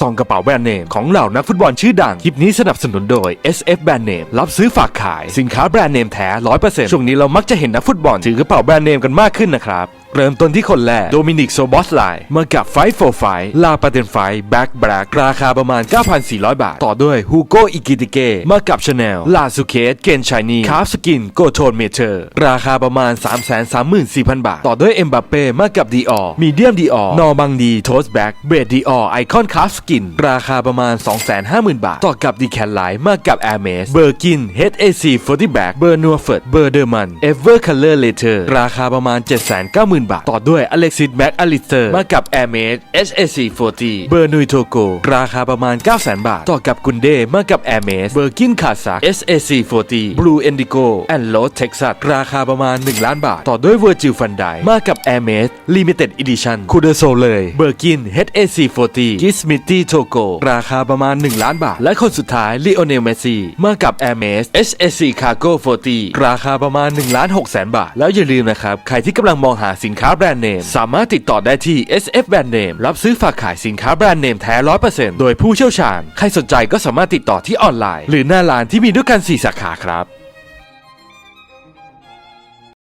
ซองกระเป๋าแบรนด์เนมของเหล่านักฟุตบอลชื่อดัง คลิปนี้สนับสนุนโดย SF แบรนด์เนมรับซื้อฝากขายสินค้าแบรนด์เนมแท้100%ช่วงนี้เรามักจะเห็นนักฟุตบอลถือกระเป๋าแบรนด์เนมกันมากขึ้นนะครับ เริ่มต้นที่คนแรกโดมินิกโซบอสไลมากับไฟโฟไฟลาปาเตนไฟแบ็กแบล็กราคาประมาณ 9,400 บาท ต่อด้วยฮูโกอิกิติเกมากับชาแนลลาซูเคสเกนชายนีคาร์ฟสกินโกโทนเมเทอร์ราคาประมาณ 334,000 บาท ต่อด้วยเอ็มบัปเป้มากับดีออมีเดียมดีออนอบังดีโทสแบ็กเบรดดีออไอคอนคาร์ฟสกินราคาประมาณ 250,000 บาท ต่อกับดีแคนไลมากับแอร์เมสเบอร์กิน HAC 40 Back เบอร์นัวเฟิร์ดเบอร์เดอร์มันเอเวอร์คัลเลอร์เลเทอร์ราคาประมาณ 790,000บาท ต่อด้วยอเล็กซิสแบ็กอลิสเตอร์มากับ Air m a d HAC 40เบอร์นุยโทโกราคาประมาณ 900,000 บาท ต่อกับกุนเดมากับ Air m a d เบอร์กินคาซัก HAC 40 Blue Indigo and Low Texas ราคาประมาณ 1 ล้านบาท ต่อด้วย Virgil van Dijk มากับ Air m a d Limited Edition คูเดโซเลยเบอร์กิน HAC 40 g i s m i t y Togo ราคาประมาณ 1 ล้านบาท และคนสุดท้าย Lionel Messi มากับ Air m a d HAC Cargo 40 ราคาประมาณ1ล้าน6แสนบาท แล้วอย่าลืมนะครับ ใครที่กำลังมองหาสินนค้าแบรนด์เนม สามารถติดต่อได้ที่ SF Brand Name รับซื้อฝากขายสินค้าแบรนด์เนมแท้ร้อยเปอร์เซ็นต์โดยผู้เชี่ยวชาญ ใครสนใจก็สามารถติดต่อที่ออนไลน์ หรือหน้าร้านที่มีด้วยกัน 4 สาขาครับ